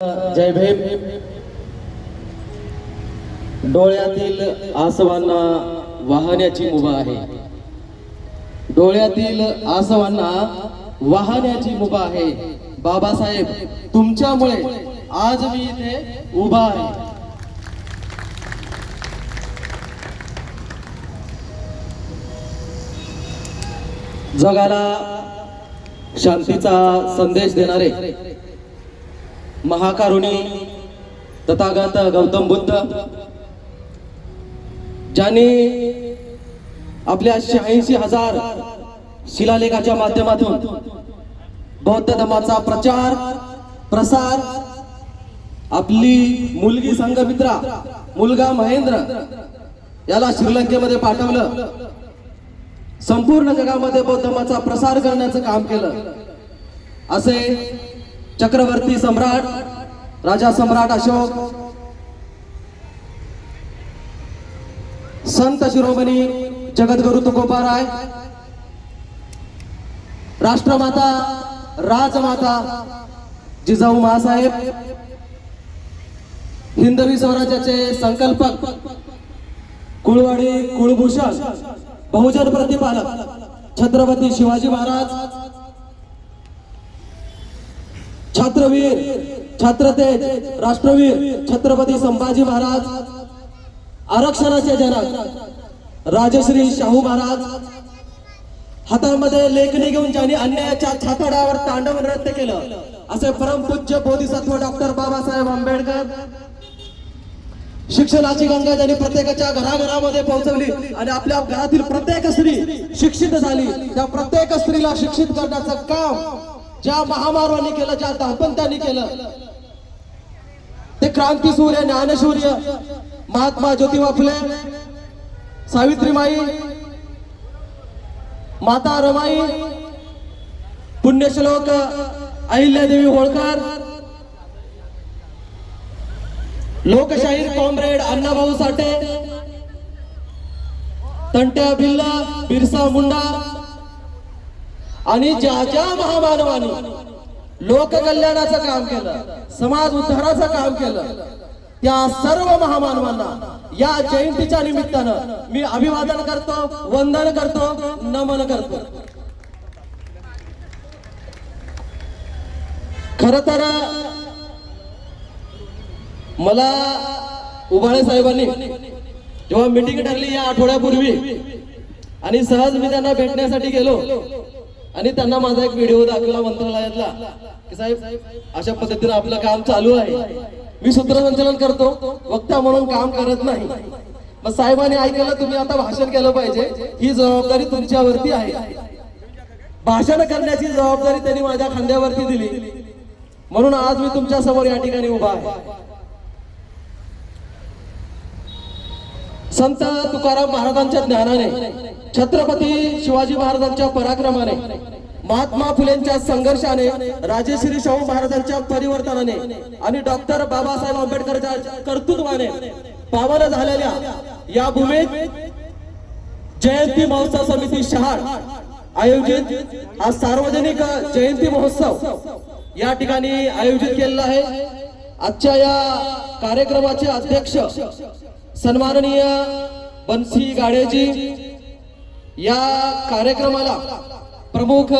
जय भीम. डोळ्यातील आसवांना वाहण्याची मुभा आहे. डोळ्यातील आसवांना वाहण्याची मुभा आहे. बाबासाहेब तुमच्यामुळे आज मी इथे उभा आहे. जगाला शांतीचा संदेश देणारे महाकारुणी तथागत गौतम बुद्ध ज्यांनी आपल्या शहाऐंशी हजार शिलालेखाच्या माध्यमातून बौद्ध धर्माचा प्रचार प्रसार आपली मुलगी संघमित्रा मुलगा महेंद्र याला श्रीलंकेमध्ये पाठवलं. संपूर्ण जगामध्ये बौद्ध धर्माचा प्रसार करण्याचं काम केलं. असे चक्रवर्ती सम्राट राजा सम्राट अशोक संत शिरोमणी जगद्गुरु तुकोबाराय राष्ट्रमाता राजमाता जिजाऊ महासाहेब हिंदवी स्वराज्याचे संकल्पक कुळवाडी कुळभूषण बहुजन प्रतिपालक छत्रपती शिवाजी महाराज छात्रवीर छात्रतेज राष्ट्रवीर छत्रपती संभाजी महाराज आरक्षणाचे जनक राजश्री शाहू महाराज हातामध्ये लेखणी घेऊन ज्यांनी अन्यायाच्या छातडावर तांडव नृत्य केलं असे परमपूज्य बोधिसत्व डॉक्टर बाबासाहेब आंबेडकर शिक्षणाची गंगा ज्यांनी प्रत्येकाच्या घराघरामध्ये पोहोचवली आणि आपल्या घरातील प्रत्येक स्त्री शिक्षित झाली त्या प्रत्येक स्त्रीला शिक्षित करण्याचं काम ज्या महामारवाने केलं ज्या दापंत्यांनी केलं ते क्रांती सूर्य ज्ञानसूर्य महात्मा ज्योतिबा फुले सावित्रीमाई माता रमाई पुण्यश्लोक अहिल्यादेवी होळकर लोकशाहीर कॉम्रेड अण्णाभाऊ साठे तंट्या बिल्ला बिरसा मुंडा आणि ज्या ज्या महामानवानी लोककल्याणाचं काम केलं समाज उद्धाराचं काम केलं त्या सर्व महामानवांना या जयंतीच्या निमित्तानं मी अभिवादन करतो वंदन करतो नमन करतो. खर तर मला उभाळे साहेबांनी जेव्हा मीटिंग ठरली या आठवड्यापूर्वी आणि सहज मी त्यांना भेटण्यासाठी गेलो आणि त्यांना माझा एक व्हिडिओ दाखवला मंत्रालयातला. की साहेब अशा पद्धतीने आपलं काम चालू आहे. मी सूत्रसंचालन करतो वक्ता म्हणून काम करत नाही. मग साहेबांनी ऐकलं तुम्ही आता भाषण केलं पाहिजे. ही जबाबदारी तुमच्यावरती आहे. भाषण करण्याची जबाबदारी त्यांनी माझ्या खांद्यावरती दिली. म्हणून आज मी तुमच्यासमोर या ठिकाणी उभा आहे. संत तुकाराम महाराजांच्या ज्ञानाने छत्रपती शिवाजी महाराजांच्या पराक्रमाने महात्मा फुलेंच्या संघर्षाने राजेश्री शाहू महाराजांच्या परिवर्तनाने आणि डॉक्टर बाबासाहेब आंबेडकरच्या कर्तृत्वाने पावन झालेल्या या भूमीत जयंती महोत्सव समिती शहाड आयोजित हा सार्वजनिक जयंती महोत्सव या ठिकाणी आयोजित केलेला आहे. आजच्या या कार्यक्रमाचे अध्यक्ष सन्माननीय बन्सी गाडेजी या कार्यक्रमाला प्रमुख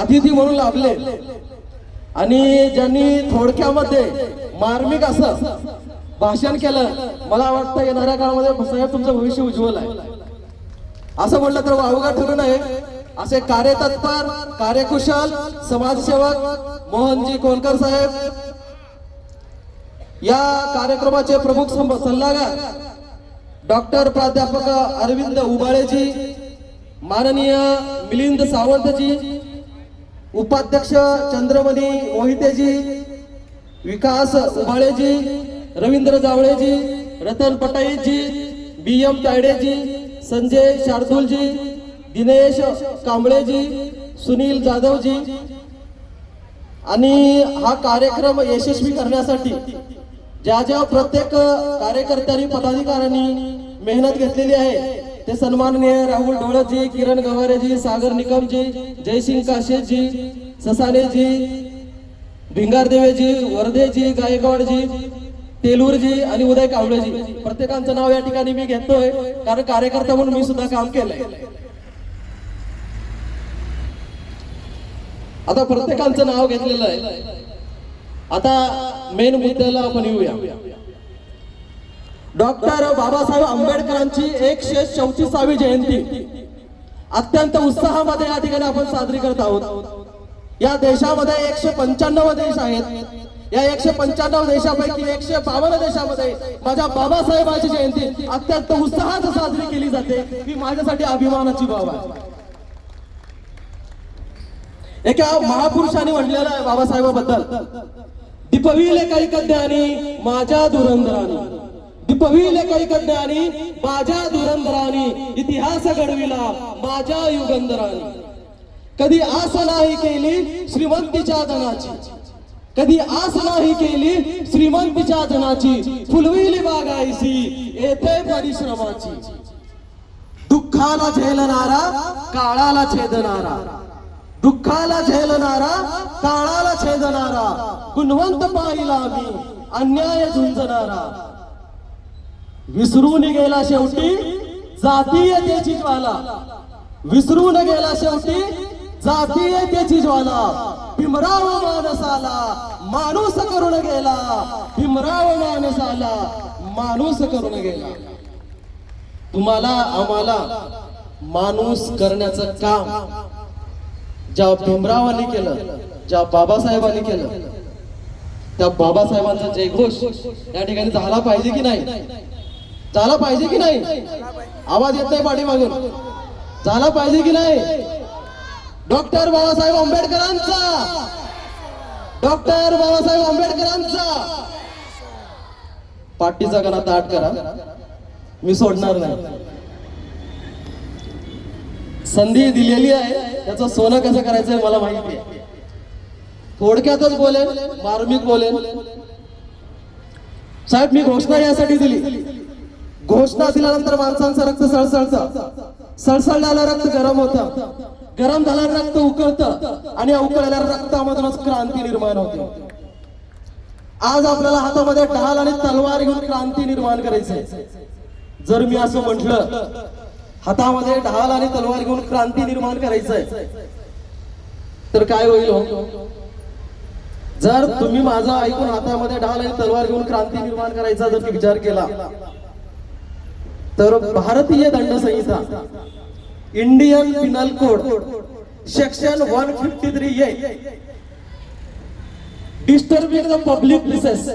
अतिथी म्हणून लाभले. आणि ज्यांनी थोडक्यामध्ये मार्मिक असं भाषण केलं मला वाटतं येणाऱ्या काळामध्ये साहेब तुमचं भविष्य उज्ज्वल आहे. असं म्हटलं तर वावगा ठरू नये. असे कार्यतत्पर कार्यकुशल समाजसेवक मोहनजी कोलकर साहेब या कार्यक्रमाचे प्रमुख सल्लागार डॉक्टर प्राध्यापक अरविंद उबाळेजी माननीय मिलिंद सावंतजी उपाध्यक्ष चंद्रमणी मोहितेजी विकास उबाळेजी रवींद्र जावळेजी रतन पटाईजी बी एम तायडेजी संजय शार्दुलजी दिनेश कांबळेजी सुनील जाधवजी. आणि हा कार्यक्रम यशस्वी करण्यासाठी ज्या ज्या प्रत्येक कार्यकर्त्यांनी पदाधिकाऱ्यांनी मेहनत घेतलेली आहे ते सन्माननीय राहुल ढोळजी किरण गवारेजी सागर निकमजी जयसिंग काशेजी ससानेजी भिंगारदेवेजी वर्धेजी गायकवाडजी तेलूरजी आणि उदय कावळेजी. प्रत्येकांचं नाव या ठिकाणी मी घेतोय कारण कार्यकर्ता म्हणून मी सुद्धा काम केलंय. आता प्रत्येकांचं नाव घेतलेलं आहे. आता मेन मुद्द्याला आपण येऊया. डॉक्टर बाबासाहेब आंबेडकरांची एकशे चौतीसावी जयंती. अत्यंत उत्साहामध्ये या ठिकाणी आपण साजरी करत आहोत. या देशामध्ये एकशे पंच्याण्णव देश आहेत. या एकशे पंच्याण्णव देशापैकी एकशे बावन्न देशामध्ये माझ्या बाबासाहेबांची जयंती अत्यंत उत्साहात साजरी केली जाते. ही माझ्यासाठी अभिमानाची बाब आहे. एका महापुरुषाने म्हटलेलं आहे बाबासाहेबाबद्दल. दीपविले काही कद्यानी माझ्या धुरंधरानी. दीपविले काही कद्यानी माझ्या धुरंधरानी इतिहास घडविला माझ्या युगंधराने. कधी आस नाही केली श्रीमंतीच्या धनाची कधी आस नाही केली श्रीमंतीच्या जनाची. फुलविली बागायसी येथे परिश्रमाची. दुःखाला झेलणारा काळाला छेदणारा. दुःखाला झेलणारा काळाला छेदणारा गुणवंत पाहिला मी अन्याय झुंजणारा. विसरून गेला शेवटी जातीयतेची ज्वाला. विसरून गेला शेवटी जातीयतेची ज्वाला. भीमराव माणसाला माणूस करून गेला. भीमराव माणसाला माणूस करून गेला. तुम्हाला आम्हाला माणूस करण्याचं काम ज्या भीमरावांनी केलं ज्या बाबासाहेबांनी केलं त्या बाबासाहेबांचा जयघोष या ठिकाणी झाला पाहिजे की नाही? झाला पाहिजे की नाही? आवाज येत नाही पाठीमागून. झाला पाहिजे की नाही? डॉक्टर बाबासाहेब आंबेडकरांचा. डॉक्टर बाबासाहेब आंबेडकरांचा. पाठीचा गणा ताट करा. मी सोडणार नाही. संधी दिलेली आहे. त्याचं सोनं कसं करायचंय मला माहिती आहे. थोडक्यातच बोलेन मार्मिक बोलेन. साहेब मी घोषणा यासाठी दिली. घोषणा दिल्यानंतर माणसांचं रक्त सळसळत. सळसळल्याला रक्त गरम होतं. गरम झाल्यावर रक्त उकळतं आणि उकळल्या रक्तामधूनच क्रांती निर्माण होते. आज आपल्याला हातामध्ये ढाल आणि तलवार घेऊन क्रांती निर्माण करायची जर मी असं म्हटलं हातामध्ये ढाल आणि तलवार घेऊन क्रांती निर्माण करायचंय. तर काय होईल हो? जर तुम्ही माझं ऐकून हातामध्ये ढाल आणि तलवार घेऊन क्रांती निर्माण करायचा जर विचार केला तर भारतीय दंड संहिता Indian penal code section one fifty three A disturbing the public places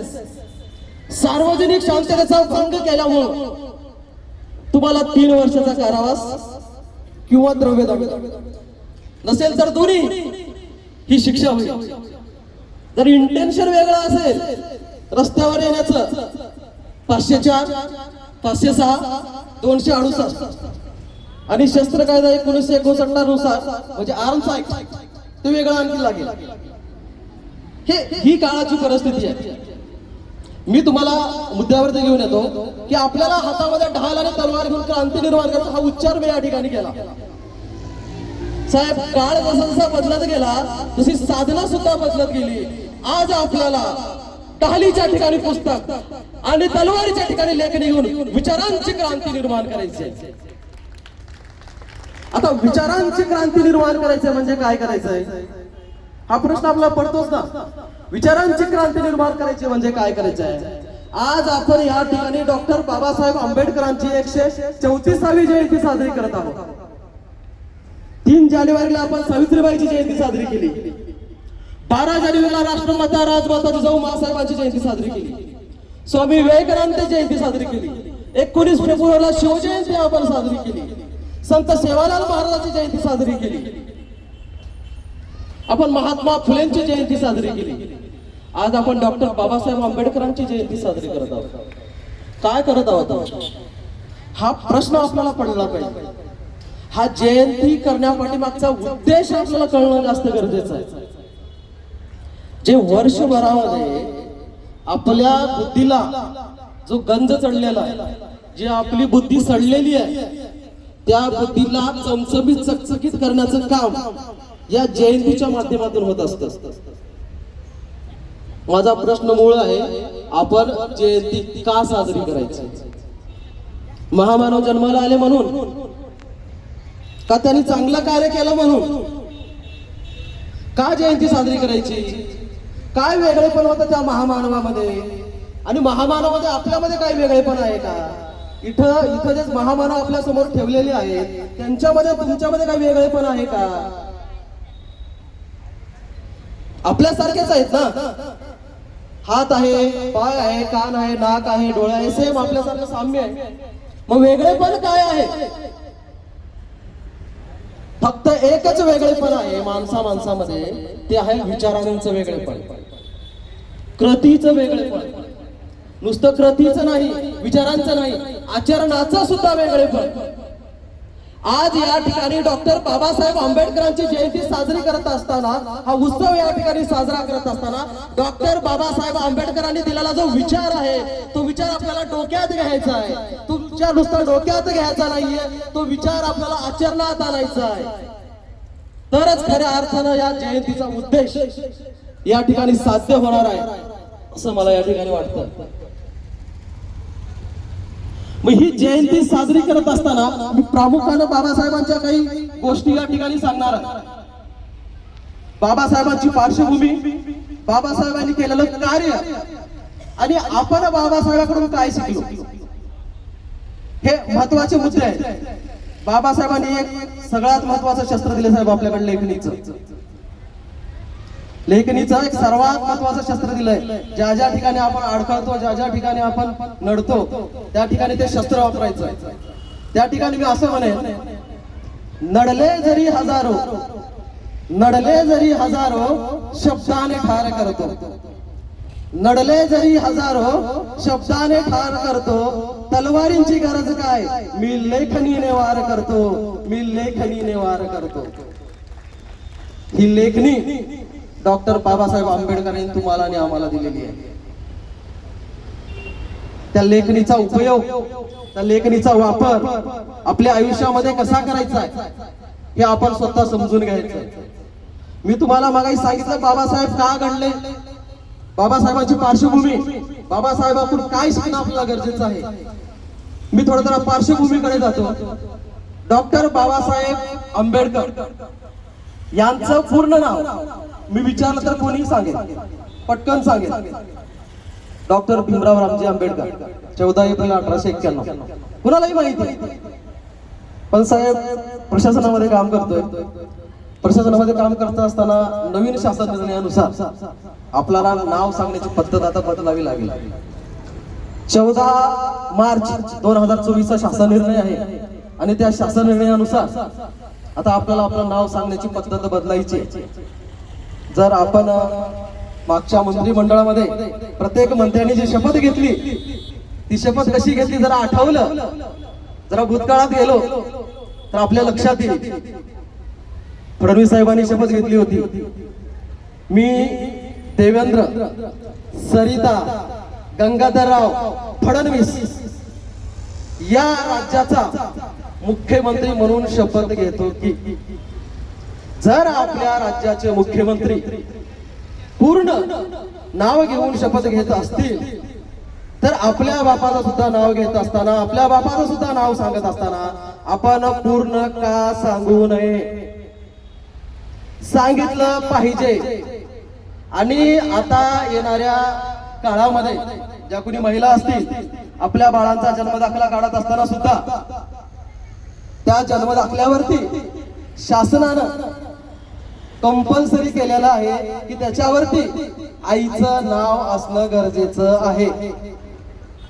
सार्वजनिक शांततेचा भंग केल्यामुळे तुम्हाला तीन वर्षाचा कारावास किंवा द्रव्यदंड नसेल तर दोन्ही ही शिक्षा होईल. जर इंटेन्शन वेगळं असेल रस्त्यावर येण्याचं पाचशे चार पाचशे सहा दोनशे अडुसष्ट. आणि शस्त्र कायदा एकोणीसशे एकोणसष्टनुसार म्हणजे आर्म्स ऍक्ट ते वेगळा आणखी लागेल. हे ही काळाची परिस्थिती आहे. मी तुम्हाला मुद्द्यावरती घेऊन येतो की आपल्याला हातामध्ये ढाल आणि तलवार घेऊन क्रांती निर्माण करायचा हा उच्चार मी या ठिकाणी केला. साहेब काळ जसा जसा बदलत गेला तशी साधना सुद्धा बदलत गेली. आज आपल्याला ढालीच्या ठिकाणी पुस्तक आणि तलवारीच्या ठिकाणी लेखणी घेऊन विचारांची क्रांती निर्माण करायची आहे. आता विचारांची क्रांती निर्माण करायचं म्हणजे काय करायचंय? हा प्रश्न आपला पडतोच ना. विचारांची क्रांती निर्माण करायची म्हणजे काय करायचं आहे? आज आपण या ठिकाणी डॉक्टर बाबासाहेब आंबेडकरांची एकशे चौतीसावी जयंती साजरी करत आहोत. तीन जानेवारीला आपण सावित्रीबाईची जयंती साजरी केली. बारा जानेवारीला राष्ट्रमाता राजमाता जिजाऊ महासाहेबांची जयंती साजरी केली. स्वामी विवेकानंद जयंती साजरी केली. एकोणीस फेब्रुवारीला शिवजयंती आपण साजरी केली. संत सेवालाल महाराजांची जयंती साजरी केली. आपण महात्मा फुलेंची जयंती साजरी केली. आज आपण डॉक्टर बाबासाहेब आंबेडकरांची जयंती साजरी करत आहोत. काय करत आहोत हा प्रश्न आपल्याला पडला पाहिजे. हा जयंती करण्यापाठीमागचा उद्देश आपल्याला कळणं जास्त गरजेचं आहे. जे वर्षभरामध्ये आपल्या बुद्धीला जो गंज चढलेला आहे जी आपली बुद्धी सडलेली आहे त्या बुद्धीला चमचमीत चकचकीत करण्याचं काम या जयंतीच्या माध्यमातून होत असतं. माझा प्रश्न मूळ आहे आपण जयंती का साजरी करायची? महामानव जन्माला आले म्हणून? का त्यांनी चांगलं कार्य केलं म्हणून? का जयंती साजरी करायची? काय वेगळेपण होतं त्या महामानवामध्ये? आणि महामानवामध्ये आपल्यामध्ये काय वेगळेपण आहे का? इथं इथं जे महामानव आपल्यासमोर ठेवलेले आहेत त्यांच्यामध्ये तुमच्यामध्ये काय वेगळेपण आहे का? आपल्यासारखेच आहेत ना? हात आहे पाय आहे कान आहे नाक आहे डोळे आहे सेम आपल्यासारखं साम्य आहे. मग वेगळेपण काय आहे? फक्त एकच वेगळेपण आहे माणसा माणसामध्ये. ते आहे विचारांचं वेगळेपण कृतीचं वेगळेपण नुसतं कृतीचं नाही विचारांचं नाही आचरणाचं सुद्धा वेगळेपण आज या ठिकाणी डॉक्टर बाबासाहेब आंबेडकरांची जयंती साजरी करत असताना हा उत्सव या ठिकाणी साजरा करत असताना डॉक्टर बाबासाहेब आंबेडकरांनी दिलेला जो विचार आहे तो विचार आपल्याला डोक्यात घ्यायचा आहे. तुमच्या नुसता डोक्यात घ्यायचा नाहीये तो विचार आपल्याला आचरणात आणायचा आहे. तरच खऱ्या अर्थानं या जयंतीचा उद्देश या ठिकाणी साध्य होणार आहे असं मला या ठिकाणी वाटतं. मग ही जयंती साजरी करत असताना मी प्रामुख्यानं बाबासाहेबांच्या काही गोष्टी या ठिकाणी सांगणार बाबासाहेबांची पार्श्वभूमी बाबासाहेबांनी केलेलं कार्य आणि आपण बाबासाहेबांकडून काय शिकलो? हे महत्त्वाचे मुद्दे आहेत. बाबासाहेबांनी एक सगळ्यात महत्वाचं शस्त्र दिले साहेब आपल्याकडे लेखणीचं. लेखणीचं एक सर्वात महत्वाचं शस्त्र दिलंय. ज्या ज्या ठिकाणी आपण अडखळतो ज्या ज्या ठिकाणी आपण नडतो त्या ठिकाणी ते शस्त्र वापरायचं. त्या ठिकाणी मी असं म्हणेन नडले जरी हजारो नडले जरी हजारो शब्दाने ठार करतो. नडले जरी हजारो शब्दाने ठार करतो तलवारींची गरज काय? मी लेखनीने वार करतो मी लेखनीने वार करतो. ही लेखनी डॉक्टर बाबासाहेब आंबेडकर यांनी तुम्हाला आणि आम्हाला दिलेली आहे. त्या लेखणीचा उपयोग त्या लेखणीचा वापर आपल्या आयुष्यामध्ये कसा करायचा आहे हे आपण स्वतः समजून घ्यायचं मी तुम्हाला मागाई सांगितलं बाबासाहेब का घडले? बाबासाहेबांची पार्श्वभूमी बाबासाहेबांकडून काय शिकणं आपल्याला गरजेचं आहे? मी थोडं जरा पार्श्वभूमीकडे जातो. डॉक्टर बाबासाहेब आंबेडकर यांचं पूर्ण नाव मी विचारलं तर कोणीही सांगेल. पटकन सांगेल. डॉक्टर भीमराव रामजी आंबेडकर चौदा एप्रिल अठराशे एक्क्याण्णव. कुणालाही माहिती आहे. पण साहेब प्रशासनामध्ये काम करतोय. प्रशासनामध्ये काम करत असताना नवीन शासन निर्णयानुसार आपल्याला नाव सांगण्याची पद्धत आता बदलावी लागेल. चौदा मार्च दोन हजार चोवीसचा शासन निर्णय आहे. आणि त्या शासन निर्णयानुसार आता आपल्याला आपलं नाव सांगण्याची पद्धत बदलायची आहे. जर आपण मागच्या मंत्रिमंडळामध्ये प्रत्येक मंत्र्यांनी जी शपथ घेतली ती शपथ कशी घेतली जरा आठवलं. जरा भूतकाळात गेलो तर आपल्या लक्षात येईल. फडणवीस साहेबांनी शपथ घेतली होती. मी देवेंद्र सरिता गंगाधरराव फडणवीस या राज्याचा मुख्यमंत्री म्हणून शपथ घेतो की जर आपल्या राज्याचे मुख्यमंत्री पूर्ण नाव घेऊन शपथ घेत असतील तर आपल्या बापाचं सुद्धा नाव घेत असताना आपल्या बापाचं सुद्धा नाव सांगत असताना आपण पूर्ण का सांगू नये? सांगितलं पाहिजे. आणि आता येणाऱ्या काळामध्ये ज्या कोणी महिला असतील आपल्या बाळांचा जन्मदाखला काढत असताना सुद्धा त्या जन्मदाखल्यावरती शासनानं कंपल्सरी केलेलं आहे की त्याच्यावरती आईचं नाव असणं गरजेचं आहे.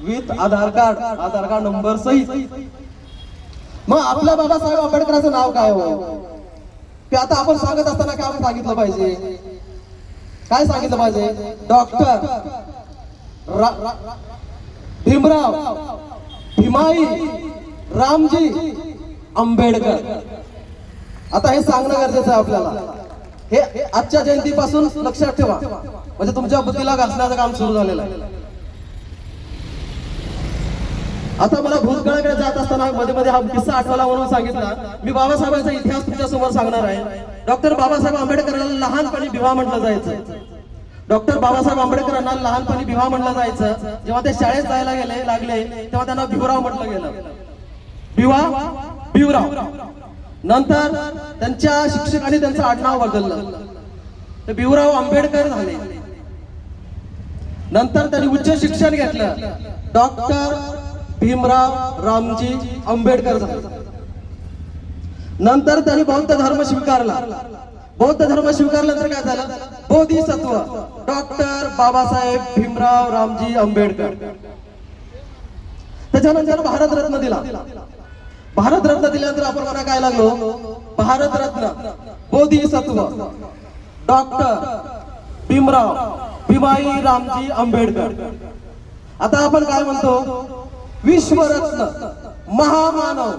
With Aadhaar card Aadhaar card number सहित. मग आपल्या बाबासाहेब आंबेडकरांचं नाव काय हो? ते आता आपण सांगत असताना काय सांगितलं पाहिजे? काय सांगितलं पाहिजे? डॉक्टर रा- भीमराव भीमाई रामजी आंबेडकर. आता हे सांगणं गरजेचं आहे आपल्याला. हे आजच्या जयंतीपासून लक्षात ठेवा. म्हणजे तुमच्या बुद्धीला घासण्याचं काम सुरू झालेलं आहे. आता मला भूतकाळाकडे जात असताना मध्ये मध्ये हा किस्सा आठवला म्हणून सांगितला. मी बाबासाहेबांचा इतिहास तुमच्यासमोर सांगणार आहे. डॉक्टर बाबासाहेब आंबेडकरांना लहानपणी विवाह म्हटलं जायचं. डॉक्टर बाबासाहेब आंबेडकरांना लहानपणी विवाह म्हटलं जायचं. जेव्हा ते शाळेत जायला गेले लागले तेव्हा त्यांना भिवराव म्हटलं गेलं. भिवा भिवराव. नंतर त्यांच्या शिक्षकांनी त्यांचं आडनाव बदललं. तर भिवराव आंबेडकर झाले. नंतर त्यांनी उच्च शिक्षण घेतलं. डॉक्टर भीमराव रामजी आंबेडकर झाले. नंतर त्यांनी बौद्ध धर्म स्वीकारला. बौद्ध धर्म स्वीकारल्यानंतर काय झालं? बोधिसत्व. डॉक्टर बाबासाहेब भीमराव रामजी आंबेडकर. त्याच्यानंतर भारतरत्न दिला. भारतरत्न दिल्यानंतर आपण म्हणा काय लागलो? भारतरत्न बोधिसत्व. डॉक्टर भीमराव भीमाई रामजी आंबेडकर. आता आपण काय म्हणतो? विश्वरत्न महामानव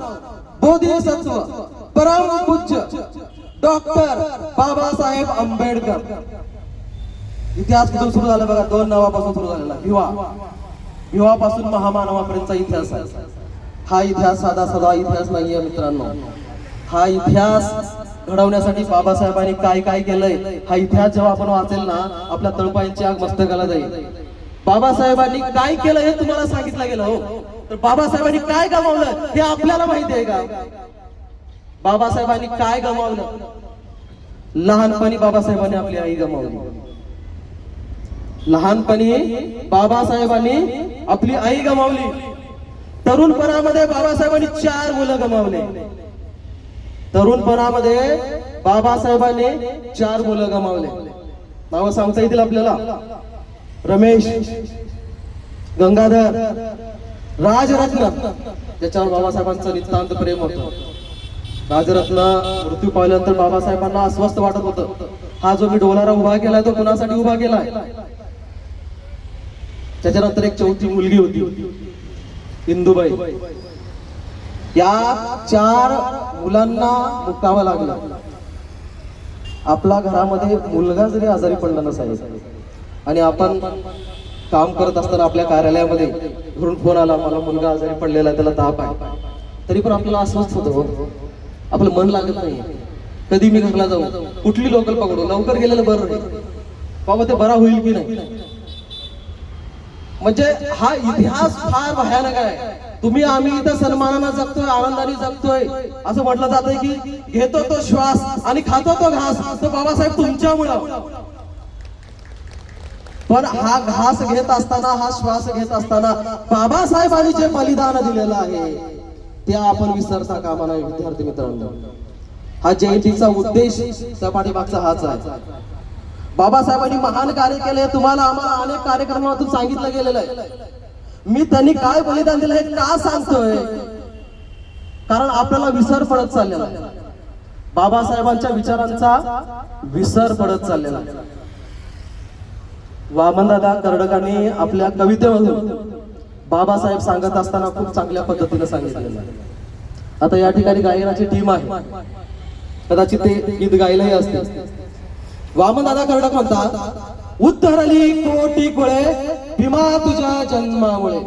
बोधिसत्व परम पूज्य डॉक्टर बाबासाहेब आंबेडकर. इतिहास कुठून सुरू झाला बघा? दोन नावापासून सुरू झालेला. युवा युवापासून महामानवापर्यंतचा इतिहास आहे. हा इतिहास साधा साधा इतिहास नाहीये मित्रांनो. हा इतिहास घडवण्यासाठी बाबासाहेबांनी काय काय केलंय हा इतिहास जेव्हा आपण वाचेल ना आपल्या तळपायांची आग मस्तकाला जाईल. बाबासाहेबांनी काय केलं हे तुम्हाला सांगितलं गेलं हो. तर बाबासाहेबांनी काय गमावलं हे आपल्याला माहिती आहे का? बाबासाहेबांनी काय गमावलं? लहानपणी बाबासाहेबांनी आपली आई गमावली. लहानपणी बाबासाहेबांनी आपली आई गमावली. तरुणपणामध्ये बाबासाहेबांनी चार मुलं गमावले. तरुणपणामध्ये बाबासाहेबांनी चार मुलं गमावले. नाव सांगता येतील आपल्याला? रमेश गंगाधर राजरत्न. ज्याच्यावर बाबासाहेबांचं नितांत प्रेम होतं. राजरत्न मृत्यू पाहिल्यानंतर बाबासाहेबांना अस्वस्थ वाटत होतं. हा जो मी डोलारा उभा केलाय तो कुणासाठी उभा केलाय? त्याच्यानंतर एक चौथी मुलगी होती. इंदुबाई. या चार मुलांना मुकावं लागलं. आपला घरामध्ये मुलगा जरी आजारी पडला नसायचा आणि आपण काम करत असताना आपल्या कार्यालयामध्ये घरून फोन आला मला मुलगा आजारी पडलेला आहे, त्याला ताप आहे. तरी पण आपल्याला अस्वस्थ होतं. आपलं मन लागत नाही. कधी मी घरला जाऊ? कुठली लोकल पकडू? लवकर गेलेलं बरं बाबा ते बरा होईल की नाही? म्हणजे हा इतिहास फार भयानक आहे. तुम्ही आम्ही इथं सन्मानानं जगतोय आनंदाने जगतोय. असं म्हटलं जातंय की घेतो तो श्वास आणि खातो तो घास. तो बाबासाहेब तुमच्यामुळं. पण हा घास घेत असताना हा श्वास घेत असताना बाबासाहेबांनी जे बलिदान दिलेलं आहे ते आपण विसरता कामा नये विद्यार्थी मित्रांनो. हा जयंतीचा उद्देश त्या पाठीमागचा हाच आहे. बाबासाहेबांनी महान कार्य केले. तुम्हाला आम्हाला अनेक कार्यक्रमातून सांगितलं गेलेलं आहे. मी त्यांनी काय बलिदान दिलं हे का सांगतोय? कारण आपल्याला विसर पडत चाललेला बाबासाहेबांच्या विचारांचा विसर पडत चाललेला वामनदादा कर्डकांनी आपल्या कवितेमधून बाबासाहेब सांगत असताना खूप चांगल्या पद्धतीने सांगितलेलं आता या ठिकाणी गायनाची टीम आहे. कदाचित ते गीत गायलंही असते वामनदादा कर्डक म्हणतात उत्तरली कोटी कुळे भीमा तुझ्या जन्मामुळे.